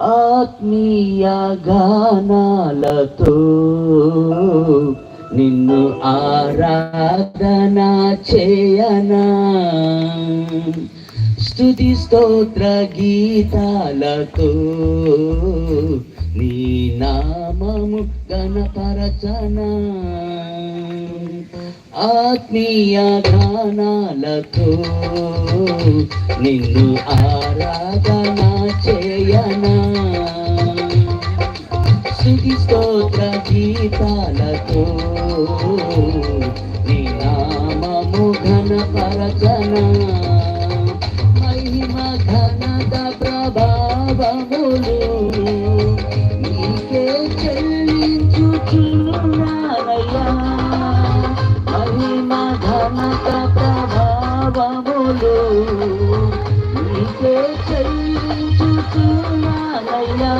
ఆత్మీయ గానాలతో నిన్ను ఆరాధన చేయనా. స్తుతి స్తోత్ర గీతాలతో నీ నామము గణపరచనా ఆత్మీయ గానాలతో నిన్ను ఆరాధనా స్థుతి స్తోత్ర గీతాలతో. నీ నామము ఘనపరచనా. మహిమ ఘనత ప్రభావములు నీకే చెల్లించుచున్నానయ్యా. మహిమ ఘనత ప్రభావములు నీకే చెల్లించుచున్నానయ్యా.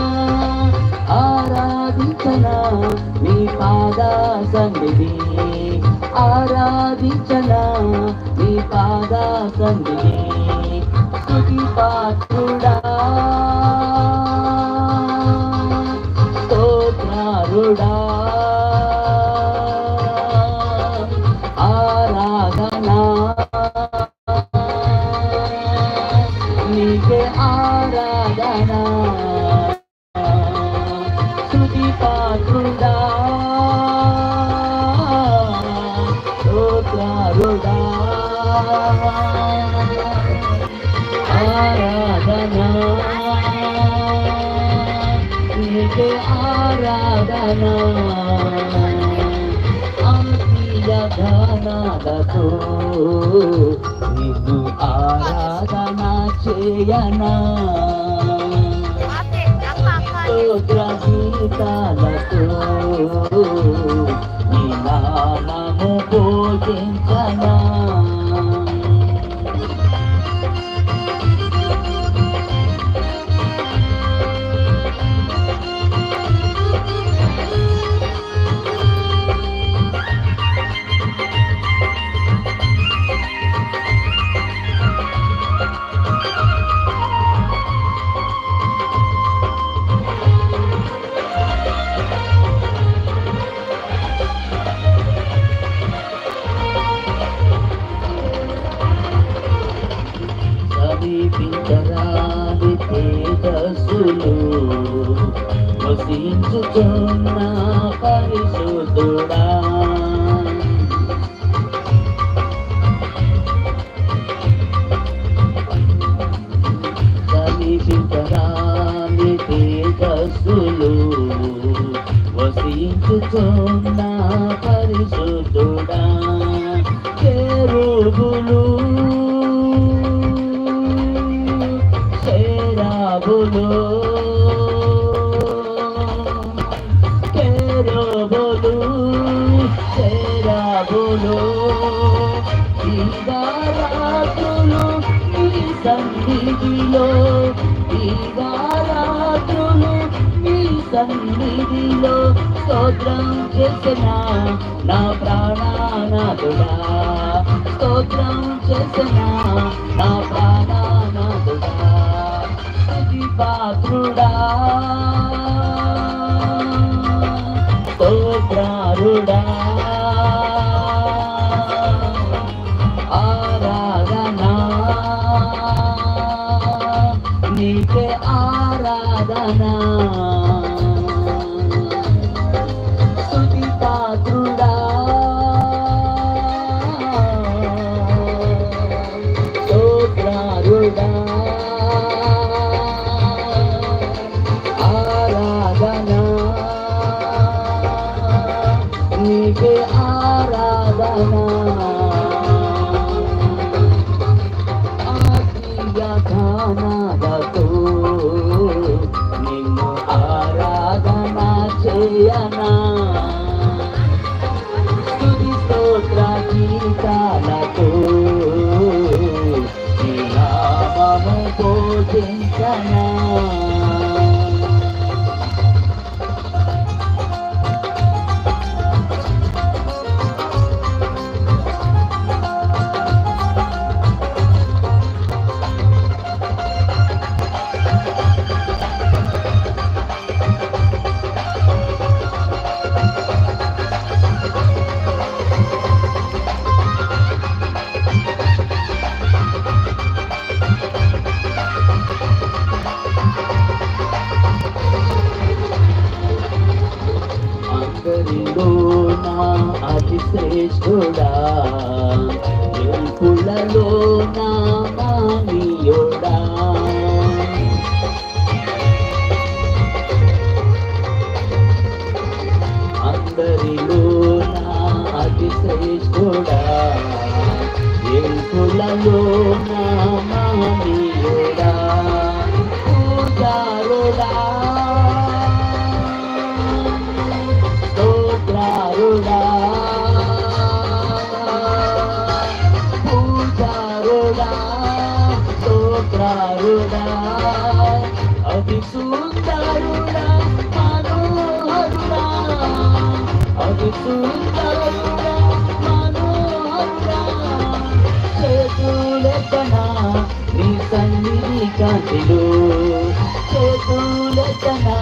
ఆరాధించనా నీ పాద సన్నిధి ఆరాధించన నీ పాద సన్నిధి స్థుతి పాత్రుడా. స్తోత్రారుడా. ఆరాధనా. నీకే ఆరాధనా. నీకే ఆరాధనా ఆత్మీయ గానాలతో నిన్ను ఆరాధన చేయనా స్తోత్ర వసించుతున్న పరిశుద్ధుడా సమీపించరాని తేజస్సులు వసించుతున్న పరిశుద్ధుడా కేరుగులు సేరాబులు దిగారాత్రులు నీ సన్నిధిలో దిగారాత్రులు నీ సన్నిధిలో స్తోత్రం చేసిన నా ప్రాణానాథుడా. స్తోత్రం చేసిన నా ప్రాణానాథుడా. స్తుతి పాత్రుడా. స్తోత్రారుడా. నీకే ఆరాధన. స్తుతి పాత్రుడా స్తోత్రారుడా ఆరాధనా. నీకే ఆరాధనా. ఆత్మీయ చేయనా స్తుతి స్తోత్ర గీతాలతో నీ నామము పూజించనా శ్రేష్ఠుడా ఎల్పులలో నా మానీయుడా అందరిలో నా అతి శ్రేష్ఠుడా ఎల్పులలో నా మానీయుడా పూజారుడా స్తోత్రారుడా అతి సుందరుడా మనోహరుడా. అతి సుందరుడా మనోహరుడా. చేతులెత్తనా నీ సన్నిధి కాంతిలో చేతులెత్తనా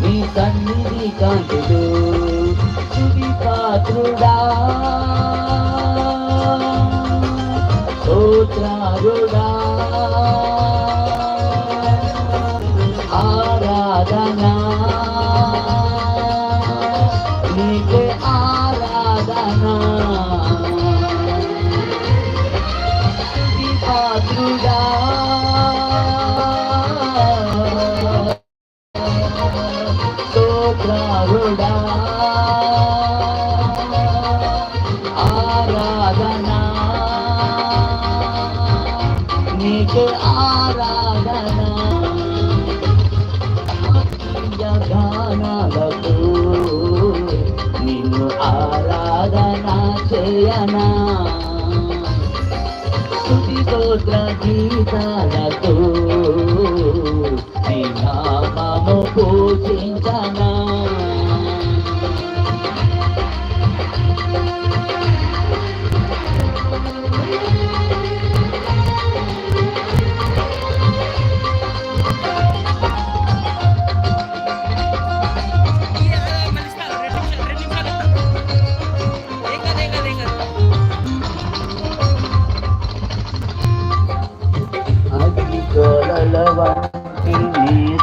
నీ సన్నిధి కాంతిలో తుది పాత్రుడా. స్తోత్రారుడా ఆరాధనా. నీకే ఆరాధనా. పాత్రుడా స్తోత్రారుడా ఆరాధనా. నీకే ఆరాధనా గానాలతో నిన్ను ఆరాధన చేయనా? స్తుతి స్తోత్ర గీతాలతో నీ నామము పూజించనా?